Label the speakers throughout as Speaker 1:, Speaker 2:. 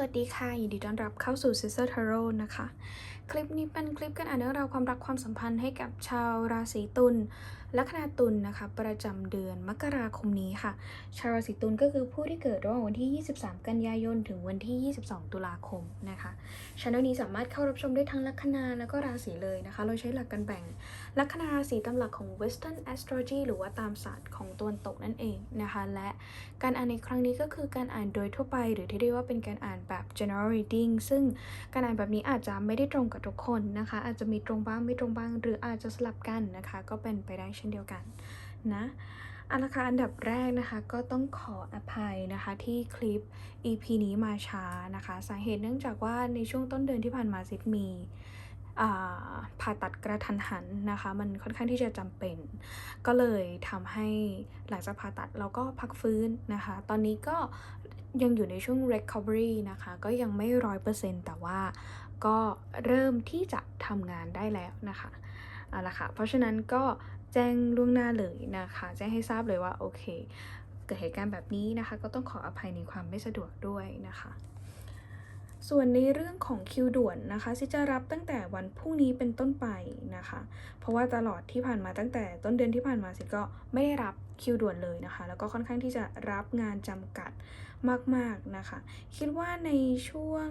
Speaker 1: สวัสดีค่ะ ยินดีต้อนรับเข้าสู่ Sister Tarot นะคะ คลิปนี้เป็นคลิปการอ่านเรื่องราวความรักความสัมพันธ์ให้กับชาวราศีตุลลัคนาตุลนะคะ ประจำเดือนมกราคมนี้ค่ะ ชาวราศีตุลก็คือผู้ที่เกิดระหว่างวันที่ 23 กันยายน ถึงวันที่ 22 ตุลาคมนะคะช anel นี้สามารถเข้ารับชมได้ทั้งลัคนาแล้วก็ราศีเลยนะคะ เราใช้หลักการแบ่ง ลัคนาราศีตามหลักของ Western Astrology หรือว่าตามศาสตร์ของตะวันตกนั่นเองนะคะ และการอ่านในครั้งนี้ก็คือการอ่านโดยทั่วไป หรือที่เรียกว่าเป็นการอ่านแบบ general reading ซึ่งการอ่านแบบนี้อาจจะไม่ได้ตรงกับทุกคนนะคะ อาจจะมีตรงบ้างไม่ตรงบ้าง หรืออาจจะสลับกันนะคะ ก็เป็นไปได้เช่นเดียวกันนะอันนะคะอันดับแรกนะคะก็ต้องขออภัยนะคะที่คลิป EP นี้มาช้านะคะ สาเหตุเนื่องจากว่าในช่วงต้นเดือนที่ผ่านมาซิดมีผ่าตัดกระทันหันนะคะ มันค่อนข้างที่จะจำเป็น ก็เลยทำให้หลังจากผ่าตัดเราก็พักฟื้นนะคะ ตอนนี้ก็ยังอยู่ในช่วง recovery นะคะ ก็ยังไม่ร้อยเปอร์เซ็นต์แต่ว่า ก็เริ่มที่จะทำงานได้แล้วนะคะเอาละค่ะเพราะฉะนั้นก็แจ้งล่วงหน้าเลยนะคะ แจ้งให้ทราบเลยว่าโอเค เกิดเหตุการณ์แบบนี้นะคะ ก็ต้องขออภัยในความไม่สะดวกด้วยนะคะ ส่วนในเรื่องของคิวด่วนนะคะซิจะรับตั้งแต่วันพรุ่งนี้เป็นต้นไปนะคะ เพราะว่าตลอดที่ผ่านมาตั้งแต่ต้นเดือนที่ผ่านมาซิก็ไม่ได้รับคิวด่วนเลยนะคะ แล้วก็ค่อนข้างที่จะรับงานจำกัดมาก ๆนะคะ คิดว่าในช่วง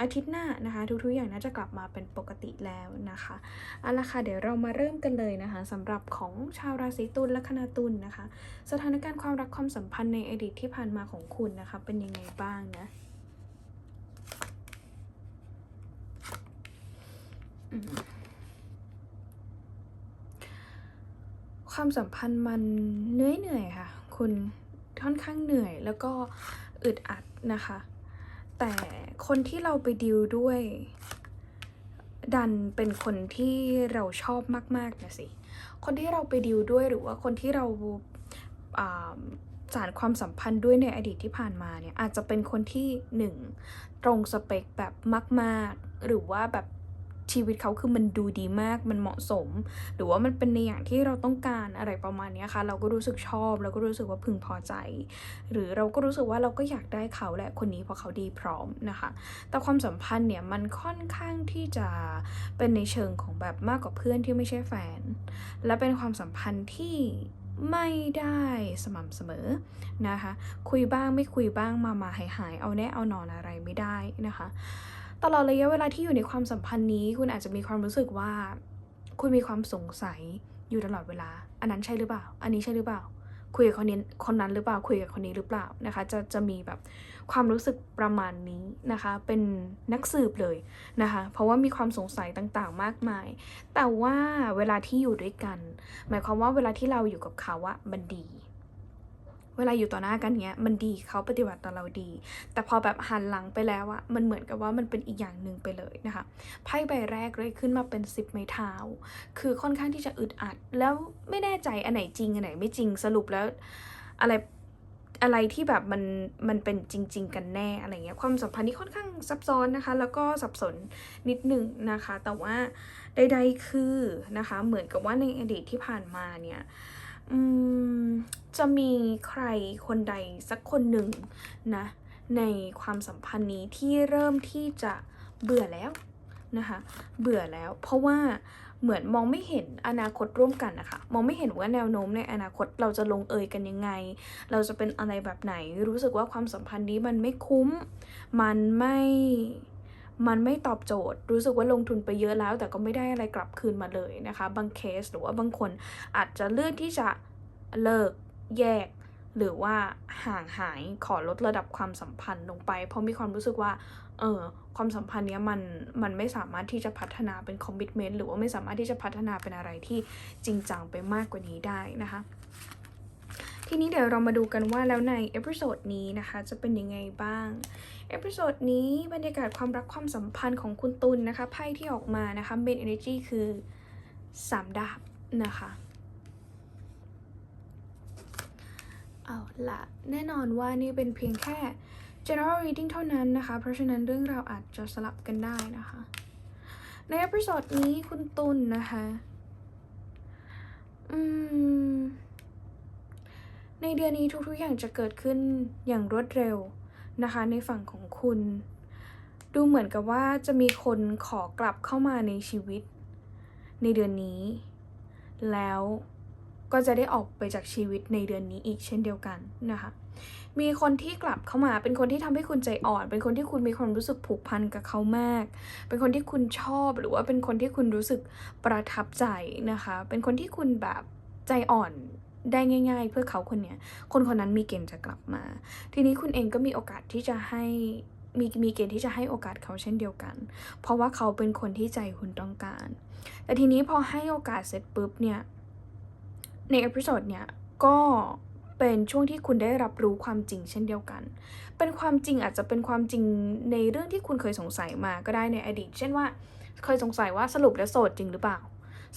Speaker 1: อาทิตย์หน้านะคะทุกๆอย่างน่าจะกลับมาเป็นปกติแล้วนะคะเอาละค่ะเดี๋ยวเรามาเริ่มกันเลยนะคะสำหรับของชาวราศีตุลและคณาตุลนะคะ สถานการณ์ความรักความสัมพันธ์ในอดีตที่ผ่านมาของคุณนะคะ เป็นยังไงบ้างนะความสัมพันธ์มันเหนื่อยๆค่ะ คุณค่อนข้างเหนื่อยแล้วก็อึดอัดนะคะ แต่คนที่เราไปดิวด้วย ดันเป็นคนที่เราชอบมากๆนะสิ คนที่เราไปดิวด้วยหรือว่าคนที่เราอ่าสารความสัมพันธ์ด้วยในอดีตที่ผ่านมาเนี่ยอาจจะเป็นคนที่หนึ่งตรงสเปคแบบมาก ๆ หรือว่าแบบ ชีวิตเขาคือมันดูดีมากมันเหมาะสม หรือว่ามันเป็นในอย่างที่เราต้องการอะไรประมาณนี้ค่ะเราก็รู้สึกชอบเราก็รู้สึกว่าพึงพอใจ หรือเราก็รู้สึกว่าเราก็อยากได้เขาแหละคนนี้เพราะเขาดีพร้อมนะคะ แต่ความสัมพันธ์เนี่ยมันค่อนข้างที่จะเป็นในเชิงของแบบมากกว่าเพื่อนที่ไม่ใช่แฟน และเป็นความสัมพันธ์ที่ไม่ได้สม่ำเสมอนะคะ คุยบ้างไม่คุยบ้างมามาหายหายเอาแน่เอานอนอะไรไม่ได้นะคะ ตลอดระยะเวลาที่อยู่ในความสัมพันธ์นี้ คุณอาจจะมีความรู้สึกว่า คุณมีความสงสัยอยู่ตลอดเวลา อันนั้นใช่หรือเปล่า อันนี้ใช่หรือเปล่า คุยกับคนนี้คนนั้นหรือเปล่า คุยกับคนนี้หรือเปล่านะคะ จะจะมีแบบความรู้สึกประมาณนี้นะคะ เป็นนักสืบเลยนะคะ เพราะว่ามีความสงสัยต่างๆ มากมาย แต่ว่าเวลาที่อยู่ด้วยกัน หมายความว่าเวลาที่เราอยู่กับเขาอะมันดี เวลาอยู่ต่อหน้ากันเนี้ยมันดีเขาปฏิบัติต่อเราดี แต่พอแบบหันหลังไปแล้วอะมันเหมือนกับว่ามันเป็นอีกอย่างหนึ่งไปเลยนะคะไพ่ใบแรกเลยขึ้นมาเป็นสิบไม้เท้า คือค่อนข้างที่จะอึดอัด แล้วไม่แน่ใจอันไหนจริงอันไหนไม่จริงสรุปแล้วอะไรอะไรที่แบบมันมันเป็นจริง ๆ กันแน่อะไรเงี้ยความสัมพันธ์นี้ค่อนข้างซับซ้อนนะคะ แล้วก็สับสนนิดหนึ่งนะคะ แต่ว่าใด ๆคือนะคะ เหมือนกับว่าในอดีตที่ผ่านมาเนี่ย จะมีใครคนใดสักคนหนึ่งนะ ในความสัมพันธ์นี้ที่เริ่มที่จะเบื่อแล้วนะคะ เบื่อแล้ว เพราะว่าเหมือนมองไม่เห็นอนาคตร่วมกันนะคะ มองไม่เห็นว่าแนวโน้มในอนาคตเราจะลงเอยกันยังไง เราจะเป็นอะไรแบบไหน รู้สึกว่าความสัมพันธ์นี้มันไม่คุ้ม มันไม่ มันไม่ตอบโจทย์ รู้สึกว่าลงทุนไปเยอะแล้ว แต่ก็ไม่ได้อะไรกลับคืนมาเลยนะคะ บางเคสหรือว่าบางคนอาจจะเลือกที่จะเลิกแยก หรือว่าห่างหายขอลดระดับความสัมพันธ์ลงไป เพราะมีความรู้สึกว่าเออความสัมพันธ์เนี้ยมันมันไม่สามารถที่จะพัฒนาเป็นคอมมิชเมนต์หรือว่าไม่สามารถที่จะพัฒนาเป็นอะไรที่จริงจังไปมากกว่านี้ได้นะคะ ทีนี้เดี๋ยวเรามาดูกันว่าแล้วในเอพิโซดนี้นะคะจะเป็นยังไงบ้าง เอพิโซดนี้บรรยากาศความรักความสัมพันธ์ของคุณตุลนนะคะไพ่ที่ออกมานะคะเมนเอเนจีคือสามดาบนะคะเอาละแน่นอนว่านี่เป็นเพียงแค่ general reading เท่านั้นนะคะ เพราะฉะนั้นเรื่องราวอาจจะสลับกันได้นะคะ ในเอพิโซดนี้คุณตุลนนะคะ อืม ในเดือนนี้ทุกๆอย่างจะเกิดขึ้นอย่างรวดเร็วนะคะในฝั่งของคุณ ดูเหมือนกับว่าจะมีคนขอกลับเข้ามาในชีวิต ในเดือนนี้ แล้วก็จะได้ออกไปจากชีวิตในเดือนนี้อีกเช่นเดียวกันนะคะ มีคนที่กลับเข้ามา เป็นคนที่ทำให้คุณใจอ่อน เป็นคนที่คุณมีความรู้สึกผูกพันกับเขามาก เป็นคนที่คุณชอบ หรือว่าเป็นคนที่คุณรู้สึกประทับใจนะคะ เป็นคนที่คุณแบบใจอ่อน ได้ง่าย ๆ เพื่อเขาคนเนี้ยคนคนนั้นมีเกณฑ์จะกลับมา ทีนี้คุณเองก็มีโอกาสที่จะให้มีมีเกณฑ์ที่จะให้โอกาสเขาเช่นเดียวกัน เพราะว่าเขาเป็นคนที่ใจคุณต้องการ แต่ทีนี้พอให้โอกาสเสร็จปุ๊บเนี่ย ในเอพิโซดเนี่ย ก็เป็นช่วงที่คุณได้รับรู้ความจริงเช่นเดียวกัน เป็นความจริงอาจจะเป็นความจริงในเรื่องที่คุณเคยสงสัยมาก็ได้ในอดีต เช่นว่า เคยสงสัยว่าสรุปแล้วโสดจริงหรือเปล่า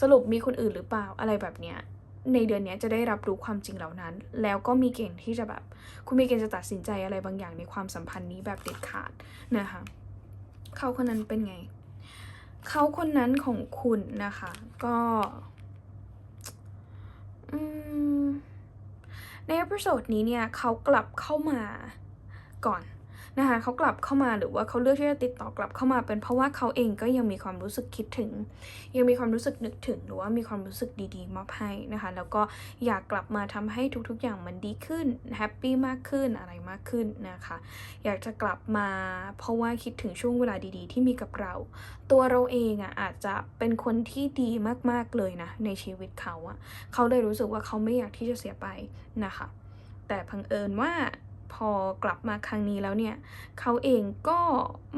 Speaker 1: สรุปมีคนอื่นหรือเปล่าอะไรแบบเนี้ย ในเดือนนี้จะได้รับรู้ความจริงเหล่านั้น แล้วก็มีเกณฑ์ที่จะแบบ คุณมีเกณฑ์จะตัดสินใจอะไรบางอย่างในความสัมพันธ์นี้แบบเด็ดขาดนะคะเขาคนนั้นเป็นไง เขาคนนั้นของคุณนะคะ ก็ในเอพิโซดนี้เนี่ยเขากลับเข้ามาก่อน นะคะเขากลับเข้ามาหรือว่าเขาเลือกที่จะติดต่อกลับเข้ามาเป็นเพราะว่าเขาเองก็ยังมีความรู้สึกคิดถึง ยังมีความรู้สึกนึกถึง หรือว่ามีความรู้สึกดีๆมอบให้นะคะ แล้วก็อยากกลับมาทำให้ทุกๆอย่างมันดีขึ้นแฮปปี้มากขึ้นอะไรมากขึ้นนะคะ อยากจะกลับมาเพราะว่าคิดถึงช่วงเวลาดีๆ ที่มีกับเรา ตัวเราเองอะอาจจะเป็นคนที่ดีมากๆเลยนะในชีวิตเขาอะเขาเลยรู้สึกว่าเขาไม่อยากที่จะเสียไปนะคะ แต่พังเอิญว่า พอกลับมาครั้งนี้แล้วเนี่ยเขาเองก็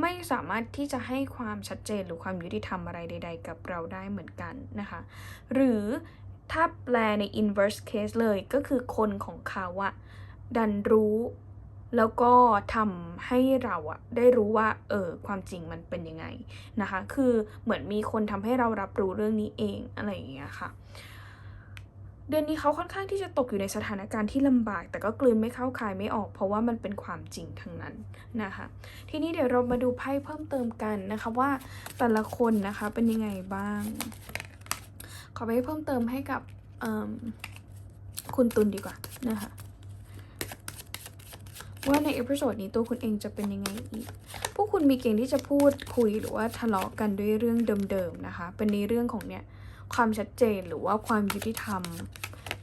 Speaker 1: ไม่สามารถที่จะให้ความชัดเจนหรือความยุติธรรมอะไรใด ๆ กับเราได้เหมือนกันนะคะ หรือถ้าแปลใน inverse case เลยก็คือคนของเขาอะดันรู้แล้วก็ทำให้เราอะได้รู้ว่าเออความจริงมันเป็นยังไงนะคะ คือเหมือนมีคนทำให้เรารับรู้เรื่องนี้เองอะไรอย่างเงี้ยค่ะ เดือนนี้เขาค่อนข้างที่จะตกอยู่ในสถานการณ์ที่ลำบาก แต่ก็กลืนไม่เข้าคายไม่ออก เพราะว่ามันเป็นความจริงทั้งนั้นนะคะ ทีนี้เดี๋ยวเรามาดูไพ่เพิ่มเติมกันนะคะว่าแต่ละคนนะคะเป็นยังไงบ้าง ขอไปเพิ่มเติมให้กับคุณตุลดีกว่านะคะ ว่าในเอพิโซดนี้ตัวคุณเองจะเป็นยังไงอีก พวกคุณมีเกณฑ์ที่จะพูดคุยหรือว่าทะเลาะกันด้วยเรื่องเดิมๆนะคะ เป็นในเรื่องของเนี่ยความชัดเจนหรือว่าความยุติธรรม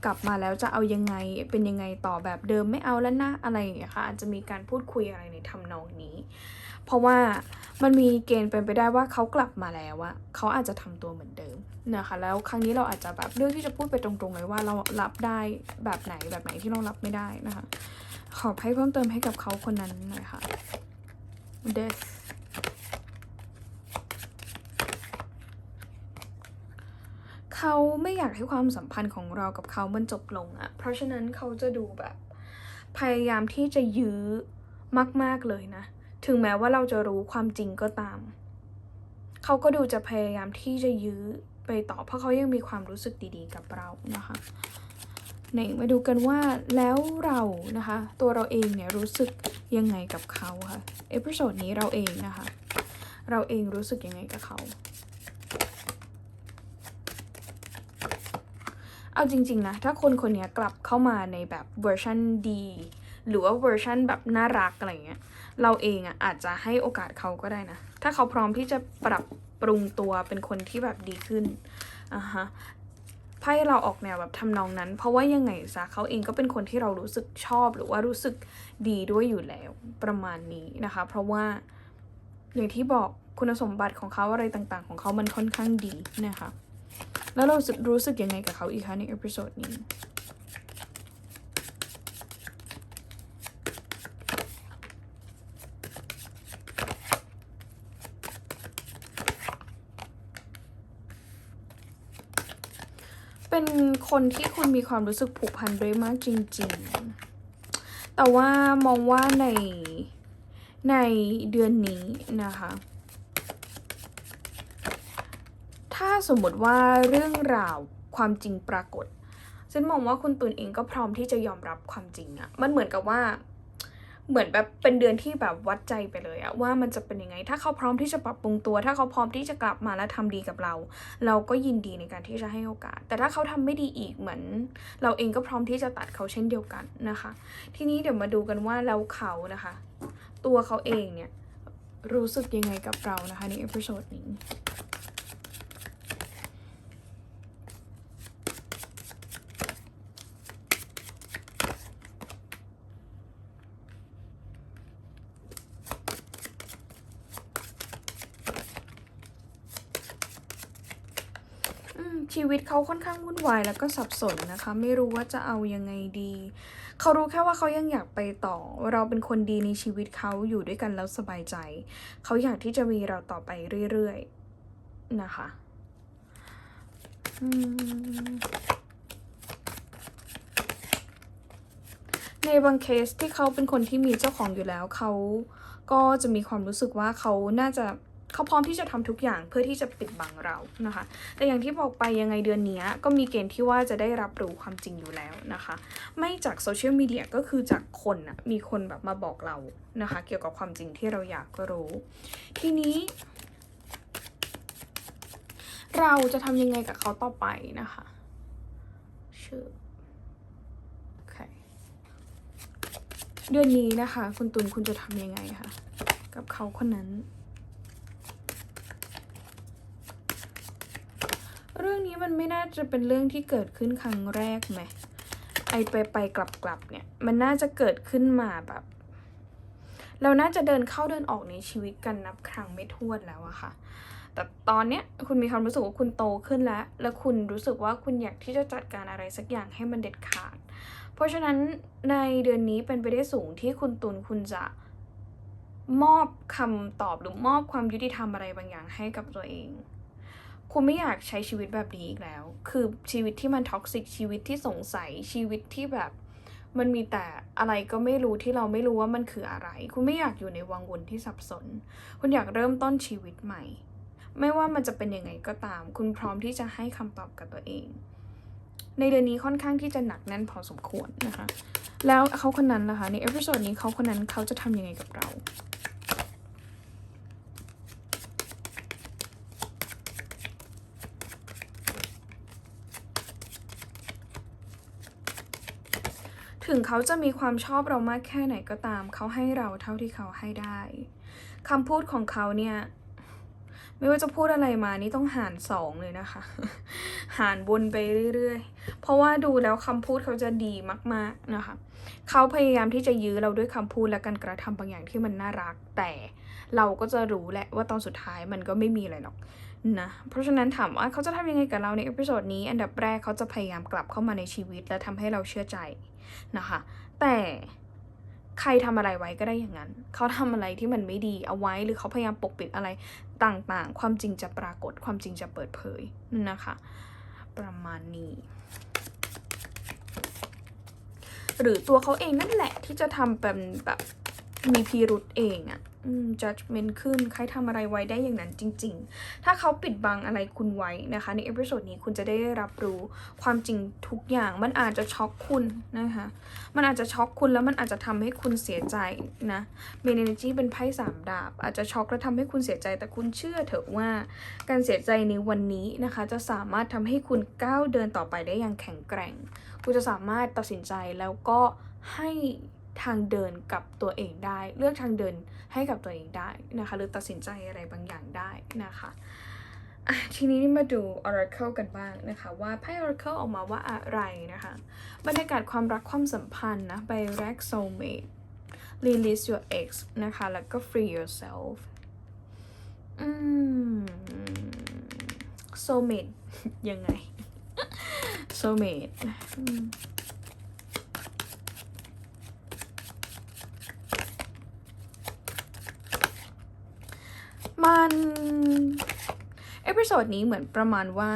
Speaker 1: กลับมาแล้วจะเอายังไงเป็นยังไงต่อแบบเดิมไม่เอาแล้วนะอะไรอย่างเงี้ยค่ะอาจจะมีการพูดคุยอะไรในทำนองนี้ เพราะว่ามันมีเกณฑ์เป็นไปได้ว่าเขากลับมาแล้วอะเขาอาจจะทำตัวเหมือนเดิมนะคะแล้วครั้งนี้เราอาจจะแบบเลือกที่จะพูดไปตรงๆเลยว่าเรารับได้แบบไหนแบบไหนที่เรารับไม่ได้นะคะ ขอให้เพิ่มเติมให้กับเขาคนนั้นหน่อยค่ะ death เขาไม่อยากให้ความสัมพันธ์ของเรากับเขามันจบลงอะเพราะฉะนั้นเขาจะดูแบบ พยายามที่จะยื้อมาก ๆ เลยนะ ถึงแม้ว่าเราจะรู้ความจริงก็ตาม เขาก็ดูจะพยายามที่จะยื้อไปต่อเพราะเขายังมีความรู้สึกดีๆ กับเรานะคะ ไหนมาดูกันว่าแล้วเรานะคะ ตัวเราเองเนี่ยรู้สึกยังไงกับเขาค่ะเอพิโซดนี้เราเองนะคะ เราเองรู้สึกยังไงกับเขา เอาจริง ๆ นะ ถ้าคนคนนี้กลับเข้ามาในแบบเวอร์ชันดีหรือว่าเวอร์ชันแบบน่ารักอะไรเงี้ย เราเองอะอาจจะให้โอกาสเขาก็ได้นะ ถ้าเขาพร้อมที่จะปรับปรุงตัวเป็นคนที่แบบดีขึ้นอะฮะ ไพ่เราออกแนวแบบทำนองนั้น เพราะว่ายังไงซะเขาเองก็เป็นคนที่เรารู้สึกชอบหรือว่ารู้สึกดีด้วยอยู่แล้วประมาณนี้นะคะ เพราะว่าอย่างที่บอกคุณสมบัติของเขาอะไรต่างๆ ของเขามันค่อนข้างดีนะคะ แล้วเรารู้สึกรู้สึกยังไงกับเขาอีกคะในเอพิโซดนี้ เป็น คนที่คุณมีความรู้สึกผูกพันด้วยมากจริง ๆ แต่ว่ามองว่าในในเดือนนี้นะคะ ถ้าสมมติว่าเรื่องราวความจริงปรากฏฉันมองว่าคุณตุนเองก็พร้อมที่จะยอมรับความจริงอะมันเหมือนกับว่า เหมือนแบบเป็นเดือนที่แบบวัดใจไปเลยอะว่ามันจะเป็นยังไง ถ้าเขาพร้อมที่จะปรับปรุงตัว ถ้าเขาพร้อมที่จะกลับมาและทำดีกับเรา เราก็ยินดีในการที่จะให้โอกาส แต่ถ้าเขาทำไม่ดีอีกเหมือน เราเองก็พร้อมที่จะตัดเขาเช่นเดียวกันนะคะ ทีนี้เดี๋ยวมาดูกันว่าแล้วเขานะคะ ตัวเขาเองเนี่ยรู้สึกยังไงกับเรานะคะในเอพิโซดนี้ อืม ชีวิตเขาค่อนข้างวุ่นวายแล้วก็สับสนนะคะ ไม่รู้ว่าจะเอายังไงดี เขารู้แค่ว่าเขายังอยากไปต่อ เราเป็นคนดีในชีวิตเขาอยู่ด้วยกันแล้วสบายใจ เขาอยากที่จะมีเราต่อไปเรื่อยๆนะคะในบางเคสที่เขาเป็นคนที่มีเจ้าของอยู่แล้ว เขาก็จะมีความรู้สึกว่าเขาน่าจะ เขาพร้อมที่จะทำทุกอย่างเพื่อที่จะปิดบังเรานะคะ แต่อย่างที่บอกไปยังไงเดือนนี้ก็มีเกณฑ์ที่ว่าจะได้รับรู้ความจริงอยู่แล้วนะคะ ไม่จากโซเชียลมีเดียก็คือจากคนนะมีคนแบบมาบอกเรานะคะ เกี่ยวกับความจริงที่เราอยากรู้ ทีนี้ เราจะทำยังไงกับเขาต่อไปนะคะชื่อโอเคเดือนนี้นะคะ คุณตุลคุณจะทำยังไงคะกับเขาคนนั้น เรื่องนี้มันไม่น่าจะเป็นเรื่องที่เกิดขึ้นครั้งแรกไหมไอไปไปกลับกลับๆเนี่ย มันน่าจะเกิดขึ้นมาแบบ เราน่าจะเดินเข้าเดินออกในชีวิตกันนับครั้งไม่ถ้วนแล้วอะค่ะ แต่ตอนเนี้ยคุณมีความรู้สึกว่าคุณโตขึ้นแล้ว แล้วคุณรู้สึกว่าคุณอยากที่จะจัดการอะไรสักอย่างให้มันเด็ดขาด เพราะฉะนั้นในเดือนนี้เป็นไปได้สูงที่คุณตุลคุณจะมอบคำตอบหรือมอบความยุติธรรมอะไรบางอย่างให้กับตัวเอง คุณไม่อยากใช้ชีวิตแบบนี้อีกแล้ว คือชีวิตที่มันท็อกซิกชีวิตที่สงสัยชีวิตที่แบบ มันมีแต่อะไรก็ไม่รู้ที่เราไม่รู้ว่ามันคืออะไร คุณไม่อยากอยู่ในวังวนที่สับสน คุณอยากเริ่มต้นชีวิตใหม่ ไม่ว่ามันจะเป็นยังไงก็ตาม คุณพร้อมที่จะให้คำตอบกับตัวเอง ในเดือนนี้ค่อนข้างที่จะหนักแน่นพอสมควรนะคะ แล้วเขาคนนั้นล่ะคะในเอพิโซดนี้เขาคนนั้นเขาจะทำยังไงกับเรา ถึงเขาจะมีความชอบเรามากแค่ไหนก็ตาม เขาให้เราเท่าที่เขาให้ได้คำพูดของเขาเนี่ยไม่ว่าจะพูดอะไรมานี่ต้องหารสองเลยนะคะ หารวนไปเรื่อยๆ เพราะว่าดูแล้วคำพูดเขาจะดีมากๆนะคะ เขาพยายามที่จะยื้อเราด้วยคำพูดและการกระทำบางอย่างที่มันน่ารัก แต่เราก็จะรู้แหละว่าตอนสุดท้ายมันก็ไม่มีอะไรหรอกนะ เพราะฉะนั้นถามว่าเขาจะทำยังไงกับเราในเอพิโซดนี้ อันดับแรกเขาจะพยายามกลับเข้ามาในชีวิต และทำให้เราเชื่อใจ นะคะ แต่ใครทำอะไรไว้ก็ได้อย่างนั้น เขาทำอะไรที่มันไม่ดีเอาไว้หรือเขาพยายามปกปิดอะไรต่างๆ ความจริงจะปรากฏความจริงจะเปิดเผยนะคะ ประมาณนี้ หรือตัวเขาเองนั่นแหละที่จะทำเป็นแบบ มีพิรุษเองอะ่ะอืม judgment ขึ้น ใครทำอะไรไว้ได้อย่างนั้นจริง ๆ ถ้าเขาปิดบังอะไรคุณไว้นะคะ ในเอพิโซดนี้คุณจะได้รับรู้ความจริงทุกอย่าง มันอาจจะช็อกคุณนะคะ มันอาจจะช็อกคุณแล้วมันอาจจะทำให้คุณเสียใจนะ เมนเนจีเป็นไพ่สามดาบ อาจจะช็อกและทำให้คุณเสียใจ แต่คุณเชื่อเถอะว่า การเสียใจในวันนี้นะคะ จะสามารถทำให้คุณก้าวเดินต่อไปได้อย่างแข็งแกร่ง คุณจะสามารถตัดสินใจแล้วก็ให้ ทางเดินกับตัวเองได้ เลือกทางเดินให้กับตัวเองได้นะคะหรือตัดสินใจอะไรบางอย่างได้นะคะทีนี้มาดู Oracle กันบ้างนะคะ ว่าไพ่ Oracle ออกมาว่าอะไรนะคะ บรรยากาศความรักความสัมพันธ์นะใบแรก soulmate release your ex นะคะ แล้วก็ free yourself อืม soulmate ยังไง soulmate มันเอพิโซดนี้เหมือนประมาณว่า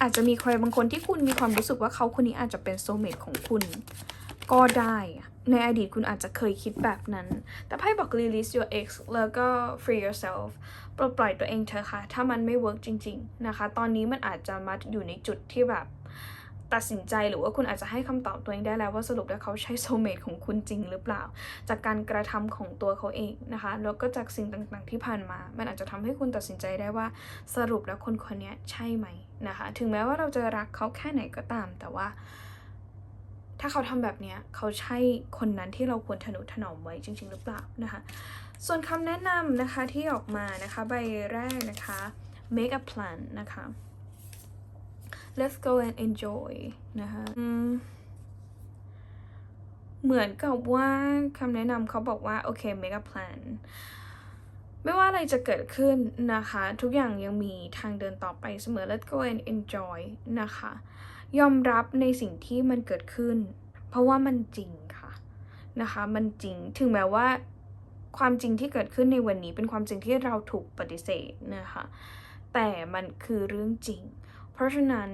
Speaker 1: อาจจะมีใครบางคนที่คุณมีความรู้สึกว่าเขาคนนี้อาจจะเป็นโซเมตของคุณ ก็ได้ ในอดีตคุณอาจจะเคยคิดแบบนั้น แต่ไพ่บอก release your ex แล้วก็ free yourself ปลดปล่อยตัวเองเธอะค่ะ ถ้ามันไม่เวิร์กจริง ๆ นะคะ ตอนนี้มันอาจจะมาอยู่ในจุดที่แบบ ตัดสินใจหรือว่าคุณอาจจะให้คำตอบตัวเองได้แล้วว่าสรุปแล้วเขาใช่โซเมตของคุณจริงหรือเปล่า จากการกระทำของตัวเขาเองนะคะ แล้วก็จากสิ่งต่างๆที่ผ่านมา มันอาจจะทำให้คุณตัดสินใจได้ว่าสรุปแล้วคนคนนี้ใช่ไหมนะคะ ถึงแม้ว่าเราจะรักเขาแค่ไหนก็ตาม แต่ว่า ถ้าเขาทำแบบนี้เขาใช่คนนั้นที่เราควรทนุถนอมไว้จริง ๆ หรือเปล่านะคะ ส่วนคำแนะนำนะคะที่ออกมานะคะใบแรกนะคะ make a plan นะคะ let's go and enjoy นะคะเหมือนกับว่าคำแนะนำเขาบอกว่า โอเค make a plan ไม่ว่าอะไรจะเกิดขึ้นนะคะ ทุกอย่างยังมีทางเดินต่อไปเสมอ let's go and enjoy นะคะ ยอมรับในสิ่งที่มันเกิดขึ้น เพราะว่ามันจริงค่ะนะคะ มันจริงถึงแม้ว่าความจริงที่เกิดขึ้นในวันนี้เป็นความจริงที่เราถูกปฏิเสธนะคะ แต่มันคือเรื่องจริง ราะฉะนั้น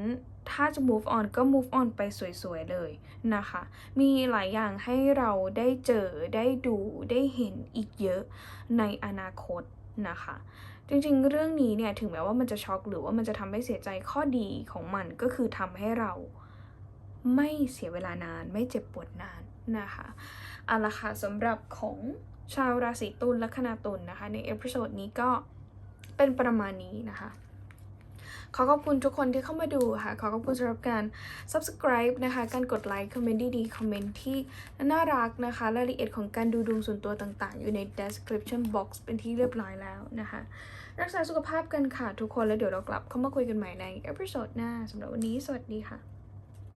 Speaker 1: ถ้าจะ move on ก็ move on ไปสวยๆเลยนะคะ มีหลายอย่างให้เราได้เจอได้ดูได้เห็นอีกเยอะในอนาคตนะคะ จริงๆ เรื่องนี้เนี่ยถึงแม้ว่ามันจะช็อกหรือว่ามันจะทำให้เสียใจข้อดีของมันก็คือทำให้เราไม่เสียเวลานานไม่เจ็บปวดนานนะคะเอาละค่ะสำหรับของชาวราศีตุลและคณาตุลนะคะ ในเอพิโซดนี้ก็เป็นประมาณนี้นะคะ ขอขอบคุณทุกคนที่เข้ามาดูค่ะ ขอขอบคุณสำหรับการ subscribe นะคะ การกดไลค์ คอมเมนต์ดีๆ คอมเมนต์ที่น่ารักนะคะ รายละเอียดของการดูดวงส่วนตัวต่างๆ อยู่ใน description box เป็นที่เรียบร้อยแล้วนะคะ รักษาสุขภาพกันค่ะทุกคน แล้วเดี๋ยวเรากลับเข้ามาคุยกันใหม่ในเอพิโซดหน้าสำหรับวันนี้ สวัสดีค่ะ